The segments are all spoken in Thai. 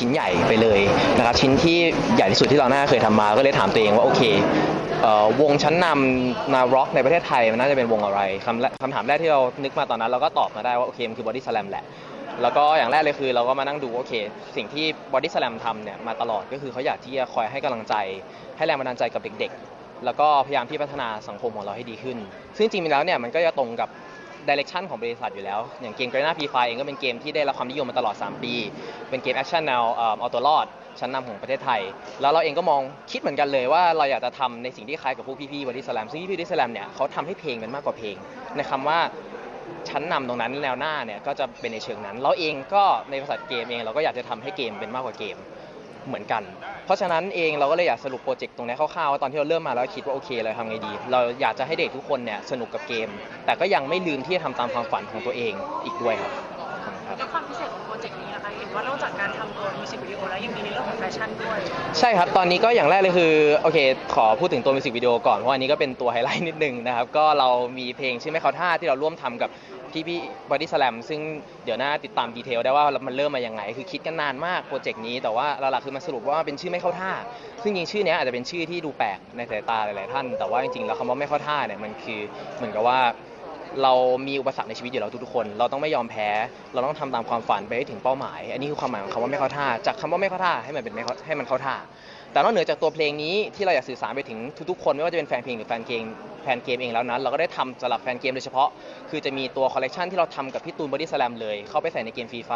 ชิ้นใหญ่ไปเลยนะครับชิ้นที่ใหญ่ที่สุดที่เราหน้าเคยทำมา ก็เลยถามตัวเองว่าโอเควงชั้นนำนาร็อกในประเทศไทยมันน่าจะเป็นวงอะไรคำคำถามแรกที่เรานึกมาตอนนั้นเราก็ตอบมาได้ว่าโอเคมันคือบอดี้สแลมแหละ แล้วก็อย่างแรกเลยคือเราก็มานั่งดูโอเค สิ่งที่บอดี้สแลมทำเนี่ยมาตลอดก็คือเขาอยากที่จะคอยให้กำลังใจ ให้แรงบันดาลใจกับเด็กๆ แล้วก็พยายามที่พัฒนาสังคมของเราให้ดีขึ้น ซึ่งจริงๆแล้วเนี่ยมันก็จะตรงกับ ดิเรกชันของบริษัทอยู่แล้ว อย่างเกม g r e n a p 5เองก็เป็นเกมที่ได้รับความนิยมมาตลอด 3 ปี เป็นเกมแอคชั่นแนวเอาตัวรอดชั้นนำของประเทศไทย แล้วเราเองก็มองคิดเหมือนกันเลยว่าเราอยากจะทำในสิ่งที่คล้ายกับพวกพี่ๆบอดี้สแลมซึ่งพี่ๆบอดี้สแลมเนี่ยเขาทำให้เพลงเป็นมากกว่าเพลง ในคำว่าชั้นนำตรงนั้นแนวหน้าเนี่ยก็จะเป็นในเชิงนั้น เราเองก็ในบริษัทเกมเองเราก็อยากจะทำให้เกมเป็นมากกว่าเกม เหมือนกัน เพราะฉะนั้นเองเราก็เลยอยากสรุปโปรเจกต์ตรงนี้คร่าวๆว่าตอนที่เราเริ่มมาแล้วคิดว่าโอเคเราทำไงดี เราอยากจะให้เด็กทุกคนเนี่ยสนุกกับเกม แต่ก็ยังไม่ลืมที่จะทำตามความฝันของตัวเองอีกด้วยครับครับ แล้วความพิเศษของโปรเจกต์นี้นะคะเห็นว่านอกจากการทำตัวมิวสิกวิดีโอแล้วยังมีในเรื่องของแฟชั่นด้วย ใช่ครับ ตอนนี้ก็อย่างแรกเลยคือโอเค ขอพูดถึงตัวมิวสิกวิดีโอก่อน เพราะอันนี้ก็เป็นตัวไฮไลท์นิดนึงนะครับ ก็เรามีเพลงชื่อไม่เขาท่าที่เราร่วมทำกับ พี่พี่บอดี้สแลมซึ่งเดี๋ยวหน้าติดตามดีเทลได้ว่ามันเริ่มมายังไง คือคิดกันนานมากโปรเจกต์นี้แต่ว่าหลักๆคือมันสรุปว่าเป็นชื่อไม่เข้าท่า ซึ่งจริงชื่อนี้อาจจะเป็นชื่อที่ดูแปลกในสายตาหลายๆท่าน แต่ว่าจริงๆแล้วคำว่าไม่เข้าท่าเนี่ยมันคือเหมือนกับว่าเรามีอุปสรรคในชีวิตอยู่แล้วทุกๆคน เราต้องไม่ยอมแพ้ เราต้องทำตามความฝันไปให้ถึงเป้าหมาย อันนี้คือความหมายของคำว่าไม่เข้าท่า จากคำว่าไม่เข้าท่าให้มันเป็นไม่ให้มันเข้าท่า แต่นอกเหนือจากตัวเพลงนี้ที่เราอยากสื่อสารไปถึงทุกๆคนไม่ว่าจะเป็นแฟนเพลงหรือแฟนเกมแฟนเกมเองแล้วนั้น เราก็ได้ทำสำหรับแฟนเกมโดยเฉพาะ คือจะมีตัวคอลเลกชันที่เราทำกับพี่ตูนบอดี้สแลมเลย เข้าไปใส่ในเกมฟรีไฟ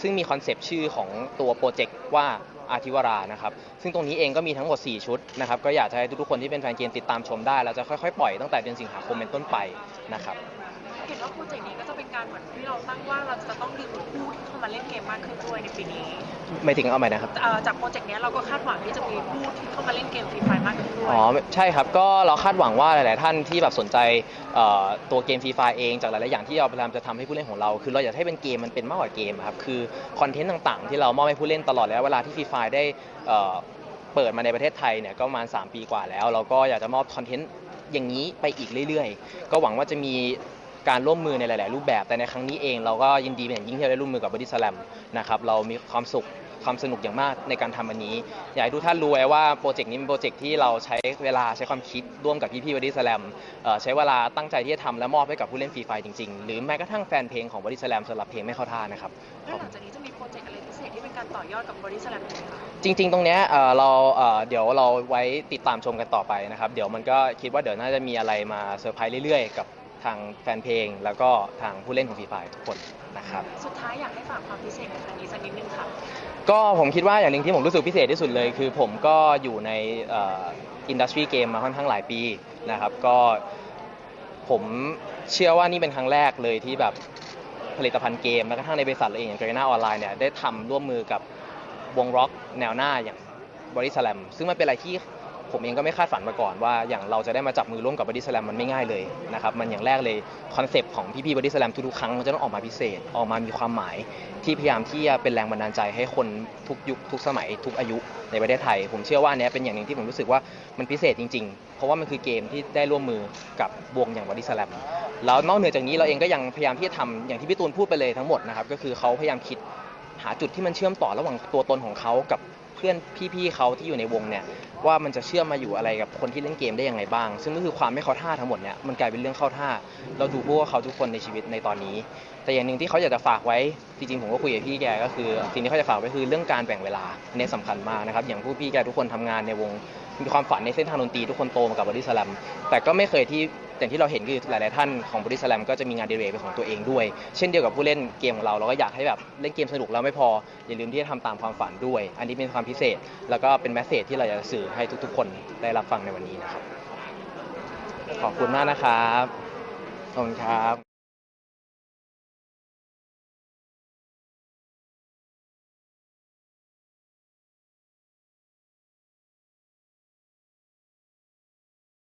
ซึ่งมีคอนเซปต์ชื่อของตัวโปรเจกต์ว่าอาทิวรานะครับซึ่งตรงนี้เองก็มีทั้งหมด 4 ชุดนะครับก็อยากจะให้ทุกๆคนที่เป็นแฟนเกมติดตามชมได้เราจะค่อยๆปล่อยตั้งแต่เดือนสิงหาคมเป็นต้นไปนะครับเห็นว่าโปรเจกต์นี้ก็จะเป็นการเหมือนที่เราตั้งว่าเราจะต้องดึงผู้ที่เข้ามาเล่นเกมมากขึ้นด้วยในปีนี้ ไม่ถึงเอาใหม่นะครับ เอ่อจากโปรเจกต์เนี้ยเราก็คาดหวังที่จะมีผู้ที่เข้ามาเล่นเกมฟรีไฟมากขึ้นด้วยอ๋อใช่ครับ ก็เราคาดหวังว่าหลาย ๆ ท่านที่แบบสนใจเอ่อตัวเกมฟรีไฟเองจากหลาย ๆ อย่างที่เราพยายามจะทำให้ผู้เล่นของเรา คือเราอยากให้เป็นเกมมันเป็นมากกว่าเกมอะครับคือคอนเทนต์ต่าง ๆ ที่เรามอบให้ผู้เล่นตลอดระยะเวลาที่ฟรีไฟได้เอ่อเปิดมาในประเทศไทยเนี่ยก็ประมาณ 3 ปีกว่าแล้ว เราก็อยากจะมอบคอนเทนต์อย่างนี้ไปอีกเรื่อย ๆ ก็หวังว่าจะมี การร่วมมือในหลาย ๆ รูปแบบ แต่ในครั้งนี้เองเราก็ยินดีเป็นอย่างยิ่งที่เราได้ร่วมมือกับบอดี้สแลมนะครับเรามีความสุขความสนุกอย่างมากในการทำอันนี้ อยากให้ทุกท่านรู้ไว้ว่าโปรเจกต์นี้เป็นโปรเจกต์ที่เราใช้เวลาใช้ความคิดร่วมกับพี่ๆบอดี้สแลมใช้เวลาตั้งใจที่จะทำและมอบให้กับผู้เล่นฟรีไฟจริง ๆ หรือแม้กระทั่งแฟนเพลงของบอดี้สแลมสำหรับเพลงไม่เข้าท่านะครับแล้วหลังจากนี้จะมีโปรเจกต์อะไรพิเศษที่เป็นการต่อยอดกับบริษัทไหมคะจริง ๆ ตรงเนี้ยเอ่อเราเอ่อเดี๋ยวเราไว้ติดตามชมกันต่อไปนะครับ เดี๋ยวมันก็คิดว่าเดี๋ยวน่าจะมีอะไรมาเซอร์ไพรส์เรื่อย ๆ กับ ทางแฟนเพลง แล้วก็ทางผู้เล่นของฟรีไฟทุกคนนะครับสุดท้ายอยากให้ฝากความพิเศษในครั้งนี้สักนิดนึงค่ะ ก็ผมคิดว่าอย่างหนึ่งที่ผมรู้สึกพิเศษที่สุดเลย คือผมก็อยู่ในอินดัสทรีเกมมาค่อนข้างหลายปีนะครับก็ผมเชื่อว่านี่เป็นครั้งแรกเลยที่แบบผลิตภัณฑ์เกมแม้กระทั่งในบริษัทเราเองอย่าง g r e n a ออนไลน์เนี่ยได้ทำร่วมมือกับวงร็อกแนวหน้าอย่างบริสแลมซึ่งมันเป็นอะไรที่ ผมเองก็ไม่คาดฝันมาก่อนว่าอย่างเราจะได้มาจับมือร่วมกับบอดี้สแลมมันไม่ง่ายเลยนะครับมันอย่างแรกเลยคอนเซปต์ของพี่ๆบอดี้สแลมทุกๆครั้งมันจะต้องออกมาพิเศษออกมามีความหมาย ที่พยายามที่จะเป็นแรงบันดาลใจให้คนทุกยุคทุกสมัยทุกอายุในประเทศไทย ผมเชื่อว่าเนี้ยเป็นอย่างหนึ่งที่ผมรู้สึกว่ามันพิเศษจริง ๆ เพราะว่ามันคือเกมที่ได้ร่วมมือกับวงอย่างบอดี้สแลมแล้วนอกเหนือจากนี้เราเองก็ยังพยายามที่จะทำอย่างที่พี่ตูนพูดไปเลยทั้งหมดนะครับก็คือเขาพยายามคิดหาจุดที่มันเชื่อมต่อระหว่างตัวตนของเขากับ พื่อนพี่ๆเขาที่อยู่ในวงเนี่ยว่ามันจะเชื่อมมาอยู่อะไรกับคนที่เล่นเกมได้ยังไงบ้าง ซึ่งก็คือความไม่เข้าท่าทั้งหมดเนี่ยมันกลายเป็นเรื่องเข้าท่า เราดูพวกเขาทุกคนในชีวิตในตอนนี้ แต่อย่างหนึ่งที่เขาอยากจะฝากไว้จริงๆผมก็คุยกับพี่แกก็คือสิ่งที่เขาจะฝากไว้คือเรื่องการแบ่งเวลาอันนี้สำคัญมากนะครับอย่างผู้พี่แกทุกคนทำงานในวงมีความฝันในเส้นทางดนตรีทุกคนโตมากับบอดี้สแลมแต่ก็ไม่เคยที่ อย่างที่เราเห็นคือหลายๆท่านของบริษัทแลมก็จะมีงานเดเรกเป็นของตัวเองด้วย เช่นเดียวกับผู้เล่นเกมของเราเราก็อยากให้แบบเล่นเกมสนุกแล้วไม่พออย่าลืมที่จะทำตามความฝันด้วย อันนี้เป็นความพิเศษ แล้วก็เป็นแมสเซจที่เราอยากจะสื่อให้ทุกๆ คนได้รับฟังในวันนี้นะครับขอบคุณมากนะครับขอบคุณครับ